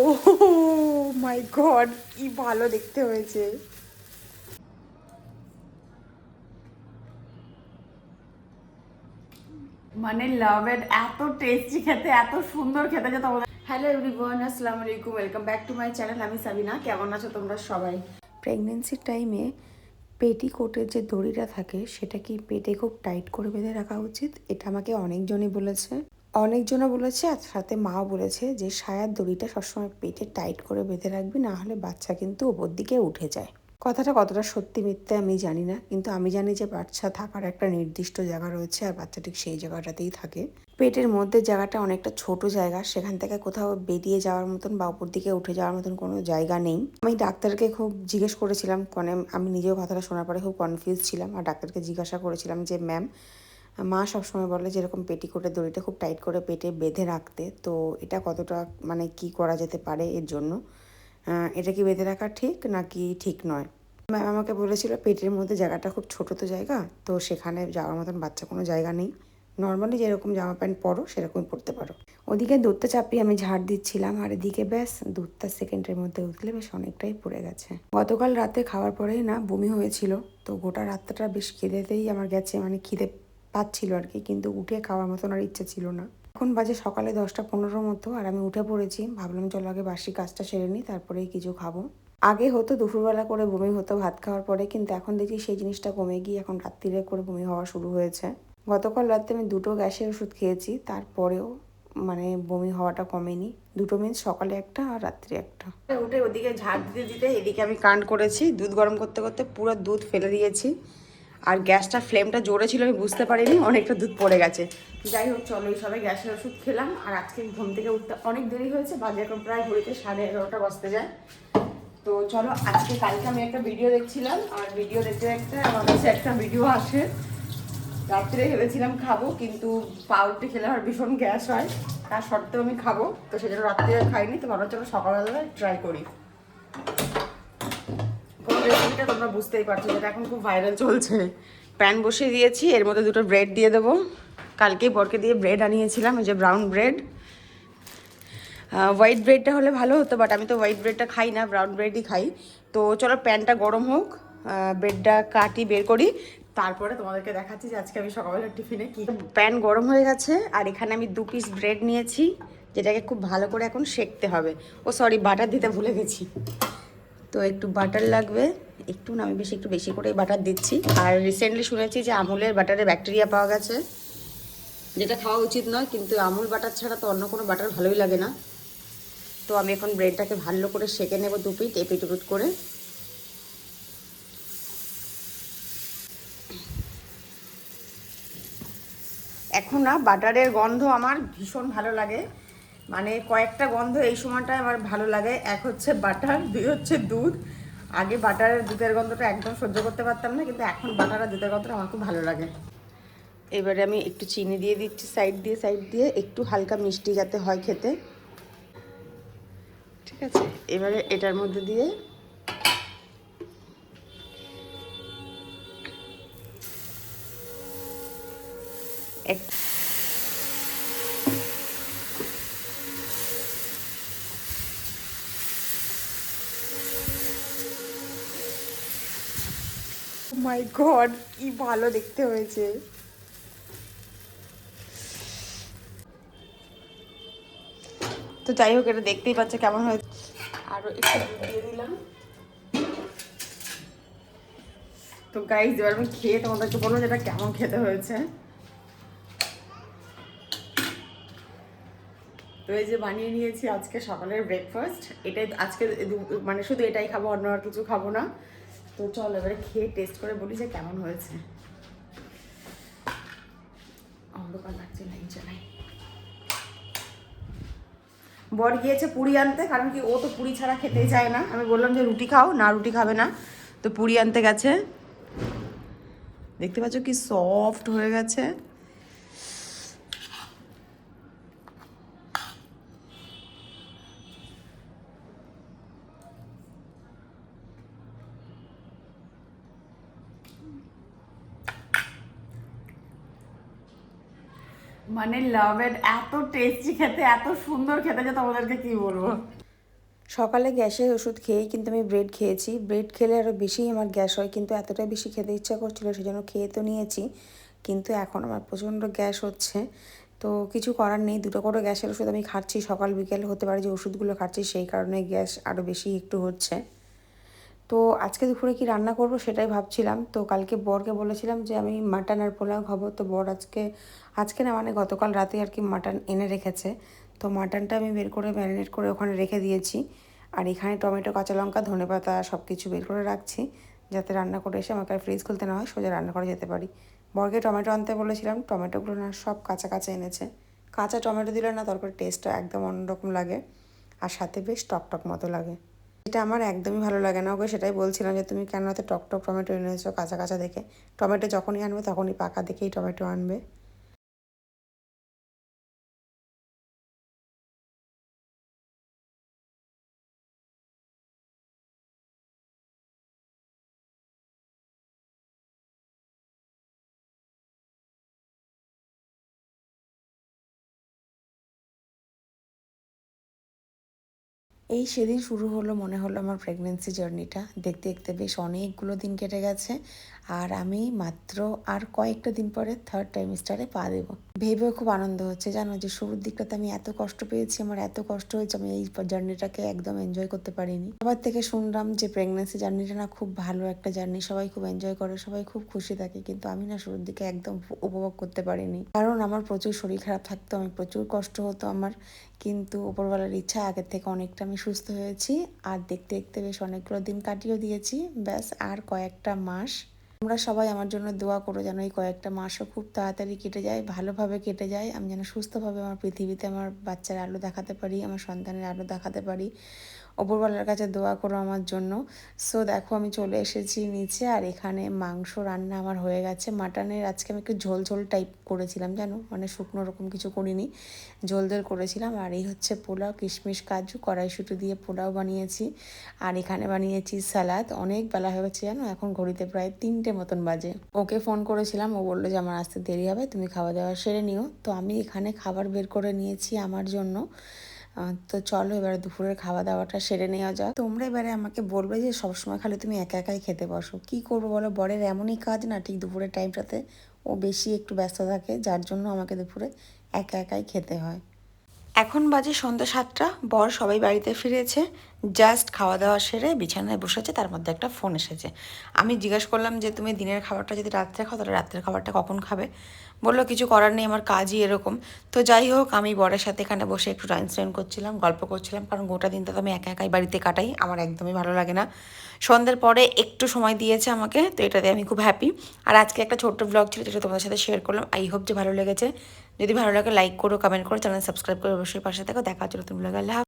ও মাই god কি ভালো দেখতে হয়েছে। মানে লাভ এট এত টেস্টি খেতে এত সুন্দর খেতে যে তোমাদের হ্যালো এভরিওয়ান আসসালামু আলাইকুম welcome back to my channel আমি সাবিনা কেমন আছো তোমরা সবাই? প্রেগনেন্সির টাইমে পেটিকোটের যে দড়িটা থাকে সেটা কি পেটে খুব টাইট করে বেঁধে রাখা উচিত এটা আমাকে অনেকজনই বলেছে। অনেকজনও বলেছে, আর সাথে মাও বলেছে যে সায়ার দড়িটা সবসময় পেটে টাইট করে বেঁধে রাখবি, না হলে বাচ্চা কিন্তু ওপর দিকে উঠে যায়। কথাটা কতটা সত্যি মিথ্যে আমি জানি না, কিন্তু আমি জানি যে বাচ্চা থাকার একটা নির্দিষ্ট জায়গা রয়েছে, আর বাচ্চা ঠিক সেই জায়গাটাতেই থাকে। পেটের মধ্যে জায়গাটা অনেকটা ছোট জায়গা, সেখান থেকে কোথাও বেরিয়ে যাওয়ার মতন বা উপর দিকে উঠে যাওয়ার মতন কোনো জায়গা নেই। আমি ডাক্তারকে খুব জিজ্ঞেস করেছিলাম মানে আমি নিজেও কথাটা শোনার পরে খুব কনফিউজ ছিলাম, আর ডাক্তারকে জিজ্ঞাসা করেছিলাম যে, ম্যাম মা সবসময় বলে যে এরকম পেটিকোটের দড়িটা খুব টাইট করে পেটে বেঁধে রাখতে। তো এটা কতটা মানে কি করা যেতে পারে এর জন্য? এটা কি বেঁধে রাখা ঠিক নাকি ঠিক নয়? ম্যাম আমাকে বলেছিল পেটের মধ্যে জায়গাটা খুব ছোট তো জায়গা, তো সেখানে যাওয়ার মতন বাচ্চা কোনো জায়গা নেই। নর্মালি যেরকম জামা প্যান্ট পরো, সেরকমই পরতে পারো। ওদিকে দুধটা চাপিয়ে আমি ঝাড় দিচ্ছিলাম, আর এদিকে ব্যাস দুধটা সেকেন্ডের মধ্যে উঠলে বেশ অনেকটাই পড়ে গেছে। গতকাল রাতে খাওয়ার পরেই না বমি হয়েছিল, তো গোটা রাতটা বেশ খিদেতেই আমার গেছে মানে খিদে পাচ্ছিল আর কি, কিন্তু উঠে খাওয়ার মতন আর ইচ্ছা ছিল না। এখন বাজে সকালে দশটা পনেরো মতো, আর আমি উঠে পড়েছি। ভাবলাম চলো আগে বাসি কাজটা সেরে নিই তারপরেই কিছু খাব। আগে হতো দুপুরবেলা করে বমি হতো ভাত খাওয়ার পরে, কিন্তু এখন দেখি সেই জিনিসটা কমে গিয়ে এখন রাত্রিরে করে বমি হওয়া শুরু হয়েছে। গতকাল রাতে আমি দুটো গ্যাসের ওষুধ খেয়েছি, তারপরেও মানে বমি হওয়াটা কমেনি। দুটো মিনিট সকালে একটা আর রাত্রি একটা। উঠে ওদিকে ঝাড় দিতে দিতে এদিকে আমি কান্ড করেছি, দুধ গরম করতে করতে পুরো দুধ ফেলে দিয়েছি। আর গ্যাসটা ফ্লেমটা জোরে ছিল, আমি বুঝতে পারিনি, অনেকটা দুধ পড়ে গেছে। যাই হোক, চলো এই সবাই গ্যাসের ওষুধ খেলাম, আর আজকে ঘুম থেকে উঠতে অনেক দেরি হয়েছে, বাজে এখন প্রায় ঘড়িতে সাড়ে এগারোটা বাজতে যায়। তো চলো, আজকে কালকে আমি একটা ভিডিও দেখছিলাম, আর ভিডিও দেখতে দেখতে আমার কাছে একটা ভিডিও আসে। রাত্রে ভেবেছিলাম খাব, কিন্তু পাউরুটি খেলে আমার ভীষণ গ্যাস হয় তার সত্ত্বেও আমি খাব। তো সেজন্য রাত্রে খাইনি, তো ভালো চলো সকালবেলা ট্রাই করি। রেসিপিটা তোমরা বুঝতেই পারছ যেটা এখন খুব ভাইরাল চলছে। প্যান বসিয়ে দিয়েছি, এর মধ্যে দুটো ব্রেড দিয়ে দেবো। কালকেই বরকে দিয়ে ব্রেড আনিয়েছিলাম ওই যে ব্রাউন ব্রেড হোয়াইট ব্রেডটা হলে ভালো হতো বাট আমি তো হোয়াইট ব্রেডটা খাই না ব্রাউন ব্রেডই খাই। তো চলো প্যানটা গরম হোক ব্রেডটা কাটি বের করি। তারপরে তোমাদেরকে দেখাচ্ছি যে আজকে আমি সকালবেলা টিফিনে কি। প্যান গরম হয়ে গেছে, আর এখানে আমি দু পিস ব্রেড নিয়েছি, যেটাকে খুব ভালো করে এখন সেকতে হবে। ও সরি বাটার দিতে ভুলে গেছি। তো একটু বাটার লাগবে। একটু না, আমি বেশি, একটু বেশি করে বাটার দিচ্ছি। আর রিসেন্টলি শুনেছি যে আমুলের বাটারে ব্যাকটেরিয়া পাওয়া গেছে। যেটা খাওয়া উচিত নয়, কিন্তু আমুল বাটার ছাড়া তো অন্য কোনো বাটার ভালোই লাগে না। তো আমি এখন ব্রেডটাকে ভালো করে সেকে নেব দু পিট, এপিট উপিট করে। এখন না বাটারের গন্ধ আমার ভীষণ ভালো লাগে। মানে কয়েকটা গন্ধ এই সময়টায় আমার ভালো লাগে। এক হচ্ছে বাটার দুই হচ্ছে দুধ। আগে বাটারের দুধের গন্ধটা একদম সহ্য করতে পারতাম না, কিন্তু এখন বাটার দুধের গন্ধটা আমার খুব ভালো লাগে। এবারে আমি একটু চিনি দিয়ে দিচ্ছি, সাইড দিয়ে সাইড দিয়ে, একটু হালকা মিষ্টি যাতে হয় খেতে। ঠিক আছে, এবারে এটার মধ্যে দিয়ে এক মাই গড কি ভালো দেখতে হয়েছে। তো যাই হোক, এটা দেখতেই পাচ্ছে কেমন হয়েছে। আরও একটু দিয়ে দিলাম। তো গাইজ এবার আমি খেয়ে তোমাদেরকে বলব যে এটা কেমন খেতে হয়েছে। তো এই যে বানিয়ে নিয়েছি আজকে সকালের ব্রেকফাস্ট এটাই আজকে মানে শুধু এটাই খাব, অন্য আর কিছু খাব না। তো চল, এবারে খেয়ে টেস্ট করে বলি যে কেমন হয়েছে। অন্ধকার লাগছে, লাইন চালাই। বর গিয়েছে পুরি আনতে, কারণ কি ও তো পুরি ছাড়া খেতেই চায় না। আমি বললাম যে রুটি খাও, না রুটি খাবে না। তো পুরি আনতে গেছে। দেখতে পাচ্ছ কি সফট হয়ে গেছে। মানে লাভ এত টেস্টি খেতে, এত সুন্দর খেতে যে তোমাদেরকে কি বলব? সকালে গ্যাসের ওষুধ খেয়েই কিন্তু আমি ব্রেড খেয়েছি। ব্রেড খেলে আরও বেশি আমার গ্যাস হয়, কিন্তু এতটাই বেশি খেতে ইচ্ছা করছিল, সেজন্য খেয়ে তো নিয়েছি। কিন্তু এখন আমার প্রচণ্ড গ্যাস হচ্ছে। তো কিছু করার নেই, দুটো করে গ্যাসের ওষুধ আমি খাচ্ছি। সকাল বিকেল হতে পারে যে ওষুধগুলো খাচ্ছি, সেই কারণে গ্যাস আরও বেশি একটু হচ্ছে। তো আজকে দুপুরে কি রান্না করব সেটাই ভাবছিলাম। তো কালকে বরকে বলেছিলাম যে আমি মাটন আর পোলাও খাব। তো বর আজকে আজকে না মানে গতকাল রাতে আর কি মাটন এনে রেখেছে। তো মাটনটা আমি বের করে ম্যারিনেট করে ওখানে রেখে দিয়েছি। আর এখানে টমেটো, কাঁচা লঙ্কা, ধনে পাতা সব কিছু বের করে রাখছি। যাতে রান্না করে এসে আমাকে ফ্রিজ খুলতে না হয়, সোজা রান্না করে যেতে পারি। বরকে টমেটো আনতে বলেছিলাম, টমেটোগুলো না সব কাঁচা কাঁচা এনেছে। কাঁচা টমেটো দিলে না তরকারি টেস্টটা একদম অন্যরকম লাগে। আর সাথে বেশ টক টক মতো লাগে। এটা আমার একদমই ভালো লাগে না। ওকে সেটাই বলছিলাম যে, তুমি কেন এত টক টক টমেটো এনেছো কাঁচা কাঁচা দেখে? টমেটো যখনই আনবে তখনই পাকা দেখেই টমেটো আনবে। এই সেদিন শুরু হলো মনে হলো আমার প্রেগনেন্সি জার্নিটা দেখতে দেখতে বেশ অনেকগুলো দিন কেটে গেছে। আর আমি মাত্র আর কয়েকটা দিন পরে থার্ড টাইমিস্টারে পা দেবো। ভেবেও খুব আনন্দ হচ্ছে, জানো যে শুরুর দিকটাতে আমি এত কষ্ট পেয়েছি, আমার এত কষ্ট হয়েছে, আমি এই জার্নিটাকে একদম এনজয় করতে পারিনি। সবার থেকে শুনলাম যে প্রেগনেন্সি জার্নিটা না খুব ভালো একটা জার্নি সবাই খুব এনজয় করে, সবাই খুব খুশি থাকে, কিন্তু আমি না শুরুর দিকে একদম উপভোগ করতে পারিনি। কারণ আমার প্রচুর শরীর খারাপ থাকতো, আমি প্রচুর কষ্ট হতো আমার, কিন্তু ওপরওয়ালার ইচ্ছা আগের থেকে অনেকটা আমি সুস্থ হয়েছি, আর দেখতে দেখতে বেশ অনেকগুলো দিন কাটিয়েও দিয়েছি, ব্যাস আর কয়েকটা মাস তোমরা সবাই আমার জন্য দোয়া করো যেন এই কয়েকটা মাসও খুব তাড়াতাড়ি কেটে যায়, ভালোভাবে কেটে যায়। আমি যেন সুস্থভাবে আমার পৃথিবীতে আমার বাচ্চার আলো দেখাতে পারি, আমার সন্তানের আলো দেখাতে পারি। ওপরওয়ালার কাছে দোয়া করো আমার জন্য। সো দেখো আমি চলে এসেছি নিচে আর এখানে মাংস রান্না আমার হয়ে গেছে। মাটনের আজকে আমি একটু ঝোল ঝোল টাইপ করেছিলাম, জানো? মানে শুকনো রকম কিছু করিনি। ঝোল ঝোল করেছিলাম আর এই হচ্ছে পোলাও, কিশমিশ, কাজু, কড়াইশুঁটি দিয়ে পোলাও বানিয়েছি। আর এখানে বানিয়েছি স্যালাদ। অনেক বেলা হয়ে গেছে, জানো? এখন ঘড়িতে প্রায় তিনটে মতন বাজে। ওকে ফোন করেছিলাম, ও বলল যে, আমার আসতে দেরি হবে, তুমি খাওয়া দাওয়া সেরে নিও। তো আমি এখানে খাবার বের করে নিয়েছি আমার জন্য। তো চলো এবার দুপুরের খাওয়া দাওয়াটা সেরে নেওয়া যাক। তোমরা এবারে আমাকে বলবে যে সবসময় খালি তুমি একা একাই খেতে বসো। কি করব বলো? বরের এমনই কাজ না ঠিক দুপুরের টাইমটাতে ও বেশি একটু ব্যস্ত থাকে, যার জন্য আমাকে দুপুরে একা একাই খেতে হয়। এখন বাজে সন্ধ্যা সাতটা, বর সবাই বাড়িতে ফিরেছে। জাস্ট খাওয়া দাওয়া সেরে বিছানায় বসেছে, তার মধ্যে একটা ফোন এসেছে। আমি জিজ্ঞাসা করলাম যে, তুমি দিনের খাবারটা যদি রাত্রে খাও, তাহলে রাত্রের খাবারটা কখন খাবে? বলল, কিছু করার নেই, আমার কাজই এরকম। তো যাই হোক, আমি বরের সাথে এখানে বসে একটু টাইম স্পেন্ড করছিলাম, গল্প করছিলাম, কারণ গোটা দিনটা তো আমি একা একাই বাড়িতে কাটাই, আমার একদমই ভালো লাগে না। সন্ধ্যের পরে একটু সময় দিয়েছে আমাকে, তো এটাতে আমি খুব হ্যাপি আর আজকে একটা ছোট্ট ব্লগ ছিল, যেটা তোমাদের সাথে শেয়ার করলাম। আই হোপ যে ভালো লেগেছে। যদি ভালো লাগে লাইক করো কমেন্ট করো চ্যানেল সাবস্ক্রাইব করে অবশ্যই পাশে থাকো। দেখা হচ্ছে নতুন ব্লগে আল্লাহ